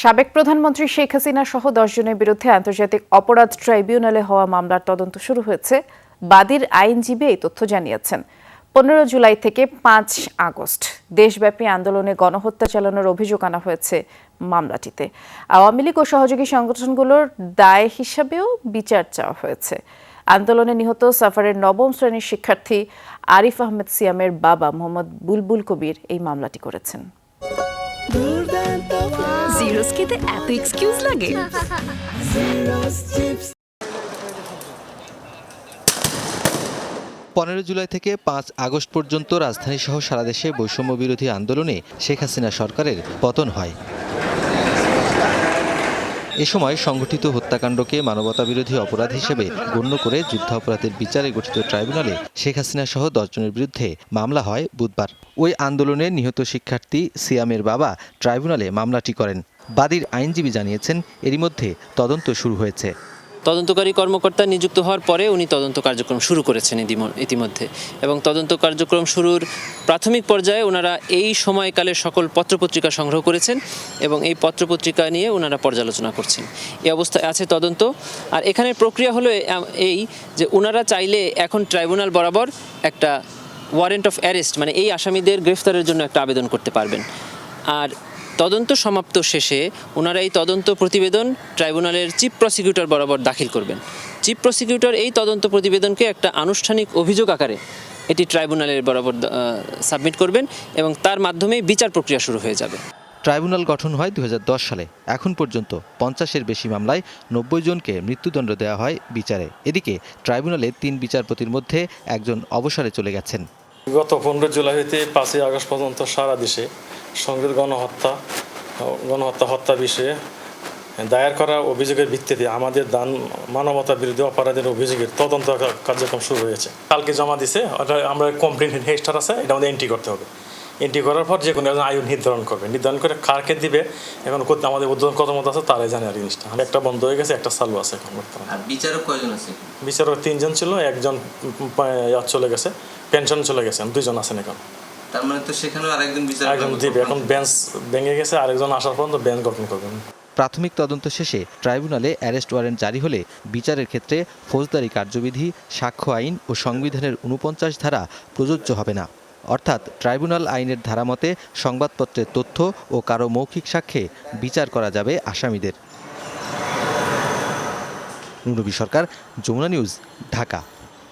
সাবেক প্রধানমন্ত্রী শেখ হাসিনা সহ দশজনের বিরুদ্ধে আন্তর্জাতিক অপরাধ ট্রাইব্যুনালে হওয়া মামলার তদন্ত শুরু হয়েছে। বাদীর আইনজীবী এই তথ্য জানিয়েছেন। পনেরো জুলাই থেকে পাঁচ আগস্ট দেশব্যাপী আন্দোলনে গণহত্যা চালানোর অভিযোগ আনা হয়েছে মামলাটিতে। আওয়ামী লীগ ও সহযোগী সংগঠনগুলোর দায় হিসাবেও বিচার চাওয়া হয়েছে। আন্দোলনে নিহত সাফারের নবম শ্রেণির শিক্ষার্থী আরিফ আহমেদ সিয়ামের বাবা মোহাম্মদ বুলবুল কবির এই মামলাটি করেছেন। জিরোস খেতে এত এক্সকিউজ লাগে। পনেরো জুলাই থেকে পাঁচ আগস্ট পর্যন্ত রাজধানী সহ সারা দেশে বৈষম্য বিরোধী আন্দোলনে শেখ হাসিনা সরকারের পতন হয়। এ সময় সংগঠিত হত্যাকাণ্ডকে মানবতাবিরোধী অপরাধ হিসেবে গণ্য করে যুদ্ধাপরাধের বিচারে গঠিত ট্রাইব্যুনালে শেখ হাসিনা সহ দশজনের বিরুদ্ধে মামলা হয় বুধবার। ওই আন্দোলনে নিহত শিক্ষার্থী সিয়ামের বাবা ট্রাইব্যুনালে মামলাটি করেন। বাদীর আইনজীবী জানিয়েছেন, এরই মধ্যে তদন্ত শুরু হয়েছে। তদন্তকারী কর্মকর্তা নিযুক্ত হওয়ার পরে উনি তদন্ত কার্যক্রম শুরু করেছেন ইতিম- ইতিমধ্যে। এবং তদন্ত কার্যক্রম শুরুর প্রাথমিক পর্যায়ে ওনারা এই সময়কালে সকল পত্রপত্রিকা সংগ্রহ করেছেন এবং এই পত্রপত্রিকা নিয়ে ওনারা পর্যালোচনা করছেন। এই অবস্থায় আছে তদন্ত। আর এখানের প্রক্রিয়া হলো এই যে ওনারা চাইলে এখন ট্রাইব্যুনাল বরাবর একটা ওয়ারেন্ট অফ অ্যারেস্ট মানে এই আসামিদের গ্রেফতারের জন্য একটা আবেদন করতে পারবেন। আর তদন্ত সমাপ্ত শেষে ওনারা এই তদন্ত প্রতিবেদন ট্রাইব্যুনালের চিফ প্রসিকিউটর বরাবর দাখিল করবেন। চিফ প্রসিকিউটর এই তদন্ত প্রতিবেদনকে একটা আনুষ্ঠানিক অভিযোগ আকারে এটি ট্রাইব্যুনালের বরাবর সাবমিট করবেন এবং তার মাধ্যমেই বিচার প্রক্রিয়া শুরু হয়ে যাবে। ট্রাইব্যুনাল গঠন হয় দুই হাজার দশ সালে। এখন পর্যন্ত পঞ্চাশের বেশি মামলায় নব্বই জনকে মৃত্যুদণ্ড দেওয়া হয় বিচারে। এদিকে ট্রাইব্যুনালে তিন বিচারপতির মধ্যে একজন অবসরে চলে গেছেন। গত পনেরো জুলাই হইতে পাঁচই আগস্ট পর্যন্ত সারা দেশে সংগীত গণহত্যা গণহত্যা হত্যা বিষয়ে দায়ের করা অভিযোগের ভিত্তিতে আমাদের দান মানবতা বিরোধী অপরাধের অভিযোগের তদন্ত কার্যক্রম শুরু হয়েছে। কালকে জমা দিছে আমরা কমপ্লেন হেস্টার আছে, এটা আমাদের এন্ট্রি করতে হবে। এন্ট্রি করার পর যে কোনো একজন আয়ু নির্ধারণ করবে। নির্ধারণ করে কারকে দিবে? এখন কত- আমাদের উদ্বোধন কত মতো আছে তারাই জানে আর জিনিসটা। একটা বন্ধ হয়ে গেছে একটা চালু আছে এখন বর্তমানে। বিচারক কয়জন আছে বিচারক তিনজন ছিল একজন চলে গেছে পেনশন চলে গেছেন দুইজন আছেন এখন। তার মানে তো সেখানেও আরেকজন বিচারক একজন দিবে। এখন বেঞ্চ ভেঙে গেছে আরেকজন আসার পর্যন্ত বেঞ্চ গঠন করবেন প্রাথমিক তদন্ত শেষে ট্রাইব্যুনালে অ্যারেস্ট ওয়ারেন্ট জারি হলে বিচারের ক্ষেত্রে ফৌজদারি কার্যবিধি সাক্ষ্য আইন ও সংবিধানের উনপঞ্চাশ ধারা প্রযোজ্য হবে না। অর্থাৎ ট্রাইব্যুনাল আইনের ধারামতে সংবাদপত্রের তথ্য ও কারও মৌখিক সাক্ষ্যে বিচার করা যাবে আসামিদের। সরকার, যমুনা নিউজ, ঢাকা।